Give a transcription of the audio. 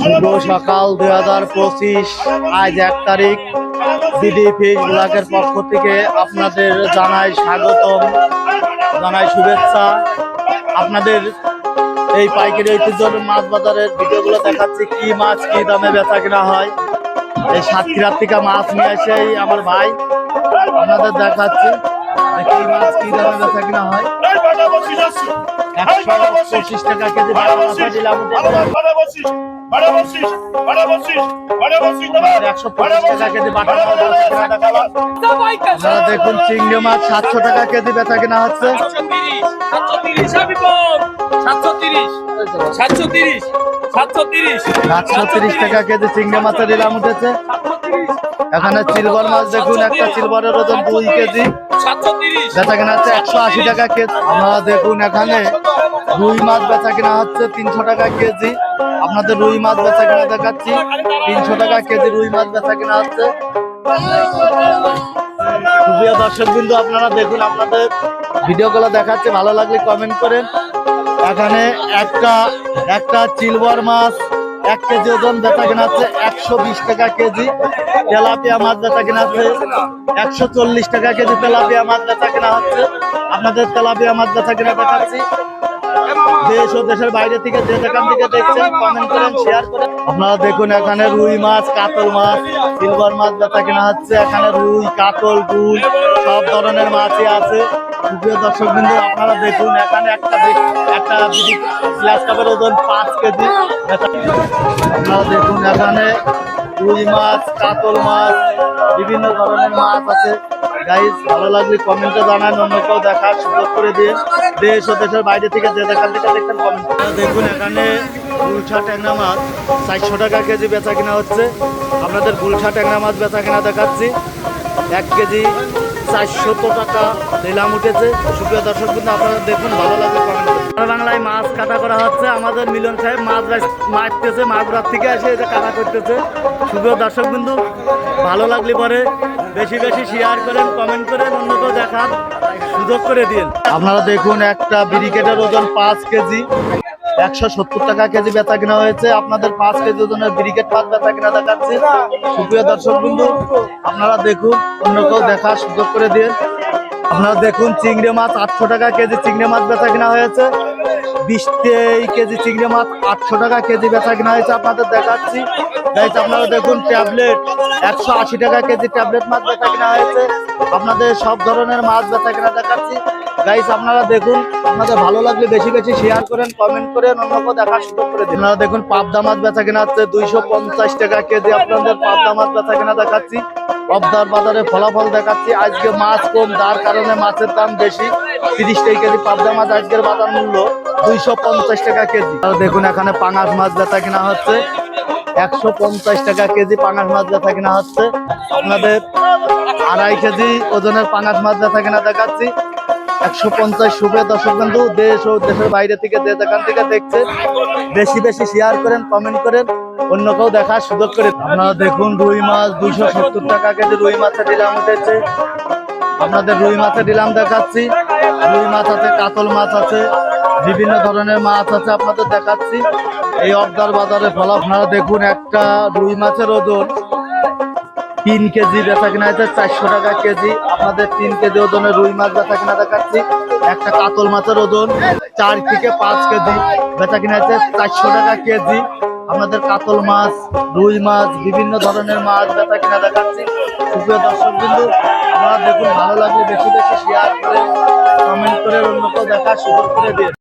শুভ সকাল দুই হাজার পঁচিশ। আজ এক তারিখ। বিডি ফিশ ব্লগের পক্ষ থেকে আপনাদের জানাই স্বাগতম, জানাই শুভেচ্ছা। আপনাদের এই পাইকারি ঐতিহ্যর মাছ বাজারের ভিডিওগুলো দেখাচ্ছি, কি মাছ, কি দামে বেচা কিনা হয়। এই সাতক্ষীরার থেকে মাছ নিয়ে এসে আমার ভাই। আপনাদের দেখাচ্ছি কি মাছ, কি দামে বেচা কিনা হয়। পঁচিশ টাকা কেজি দেখুন চিংড়ি মাছ সাতশো টাকা কেজি বেচা কিনা হচ্ছে। সাতশো তিরিশ সাতশো তিরিশ সাতশো তিরিশ টাকা কেজি চিংড়ি মাছের দিলাম উঠেছে। এখানে সিলভার মাছ দেখুন, একটা সিলভারের ওজন দুই কেজি। বেচা কিনা হচ্ছে একশো আশি টাকা কেজি। আপনারা দেখুন এখানে রুই মাছ বেচা কিনা হচ্ছে তিনশো টাকা কেজি। আপনাদের রুই মাছ বেচা কিনা দেখাচ্ছি, তিনশো টাকা কেজি রুই মাছ বেচা কিনা হচ্ছে। প্রিয় দর্শক বিন্দু আপনারা দেখুন, আপনাদের ভিডিওগুলো দেখাচ্ছে, ভালো লাগলে কমেন্ট করেন। এখানে একটা একটা চিলবর মাছ এক কেজি ওজন বেচা কিনা হচ্ছে একশো বিশ টাকা কেজি। তেলাপিয়া মাছ বেচা কিনা হচ্ছে একশো চল্লিশ টাকা কেজি তেলাপিয়া মাছ বেচা কিনা হচ্ছে। আপনাদের তেলাপিয়া মাছ বেচা কিনা দেখাচ্ছি। দেশ ও দেশের বাইরে থেকে যে যেখান থেকে দেখছেন কমেন্ট করেন শেয়ার করেন। আপনারা দেখুন এখানে রুই মাছ, কাতল মাছ সিলভার মাছ বেচা কিনা হচ্ছে। এখানে রুই, কাতল, রুই, সব ধরনের মাছই আছে। প্রিয় দর্শক বিন্দু আপনারা দেখুন, এখানে একটা একটা গ্লাস কাপের ওজন পাঁচ কেজি। আপনারা দেখুন, এখানে রুই মাছ, কাতল মাছ, বিভিন্ন ধরনের মাছ আছে। গাইজ ভালো লাগলে কমেন্টে জানান, অন্য কেউ দেখার সুযোগ করে দিয়ে দেশ ও দেশের বাইরে থেকে যে যেখান থেকে দেখছেন কমেন্ট দেখুন, এখানে গুলশা ট্যাংরা মাছ চারশো টাকা কেজি বেচা কিনা হচ্ছে। আপনাদের গুলশা ট্যাংরা মাছ বেচা কিনা দেখাচ্ছি। এক কেজি চারশত টাকা নিলাম উঠেছে। সুপ্রিয় দর্শক কিন্তু আপনারা দেখুন, ভালো লাগবে বাংলায় মাছ কাটা করা হচ্ছে, আমাদের মিলন সাহেব মাছ মারতেছে, মাগুরার থেকে এসে এটা কাটা করতেছে। সুপ্রিয় দর্শক বিন্দু, ভালো লাগলে পরে বেশি বেশি শেয়ার করেন কমেন্ট করেন অন্য কেউ দেখার সুযোগ করে দিন। আপনারা দেখুন, একটা ব্রিকেটের ওজন পাঁচ কেজি। একশো সত্তর টাকা কেজি বেচা কিনা হয়েছে। আপনাদের পাঁচ কেজি ওজনের ব্রিকেট মাছ বেচা কিনা দেখাচ্ছি। সুপ্রিয় দর্শক আপনারা দেখুন, অন্য কেউ দেখার সুযোগ করে দিন আপনারা দেখুন, চিংড়ি মাছ আটশো টাকা কেজি চিংড়ি মাছ বেচা কিনা হয়েছে। বিশ কেজি চিংড়ি মাছ আটশো টাকা কেজি বেচা কিনা হয়েছে আপনাদের দেখাচ্ছি। আপনারা দেখুন, ট্যাবলেট, একশো আশি টাকা কেজি ট্যাবলেট মাছ বেচা কিনা হয়েছে। আপনাদের সব ধরনের মাছ বেচা কিনা দেখাচ্ছি। গাইজ আপনারা দেখুন, আপনাদের ভালো লাগলে বেশি বেশি শেয়ার করেন কমেন্ট করেন, অন্য কেউ দেখার সুযোগ করে দিন। আপনারা দেখুন, পাবদা মাছ বেচা কিনা হচ্ছে দুইশো পঞ্চাশ টাকা কেজি। আপনাদের পাবদা মাছ বেচা কিনা দেখাচ্ছি। অবদার বাজারে ফলাফল দেখাচ্ছি। আজকে মাছ কম, যার কারণে মাছের দাম বেশি। তিরিশ টাকা কেজি পাবদা মাছ আজকের বাজার মূল্য দুইশো পঞ্চাশ টাকা কেজি। আর দেখুন, এখানে পাঙাশ মাছ বেচা কিনা হচ্ছে। একশো পঞ্চাশ টাকা কেজি পাঙাশ মাছ বেচা কিনা হচ্ছে। আপনাদের আড়াই কেজি ওজনের পাঙাশ মাছ বেচা কিনা দেখাচ্ছি। একশো পঞ্চাশ শুভে দর্শক বন্ধু, দেশ ও দেশের বাইরে থেকে যে যেখান থেকে দেখছেন বেশি বেশি শেয়ার করেন কমেন্ট করেন, অন্য কেউ দেখার সুযোগ করে আপনারা দেখুন রুই মাছ দুইশো সত্তর টাকা কেজি রুই মাছের দিলাম উঠেছে। আপনাদের রুই মাছের দিলাম দেখাচ্ছি। রুই মাছ আছে, কাতল মাছ আছে, বিভিন্ন ধরনের মাছ আছে আপনাদের দেখাচ্ছি। এই অবদার বাজারে ফল আপনারা দেখুন একটা রুই মাছের ওজন তিন কেজি বেচা কিনা হয়েছে, চারশো টাকা কেজি। আপনাদের তিন কেজি ওজনের রুই মাছ বেচা কিনা দেখাচ্ছি। একটা কাতল মাছের ওজন চার থেকে পাঁচ কেজি। বেচা কিনা হয়েছে চারশো টাকা কেজি। আমাদের কাতল মাছ, রুই মাছ, বিভিন্ন ধরনের মাছ বেচা কিনা দেখাচ্ছি। সুপ্রিয় দর্শক বিন্দু, আপনারা দেখুন, ভালো লাগলে বেশি বেশি শেয়ার করে কমেন্ট করে অন্য কেউ দেখার সুযোগ করে দিন।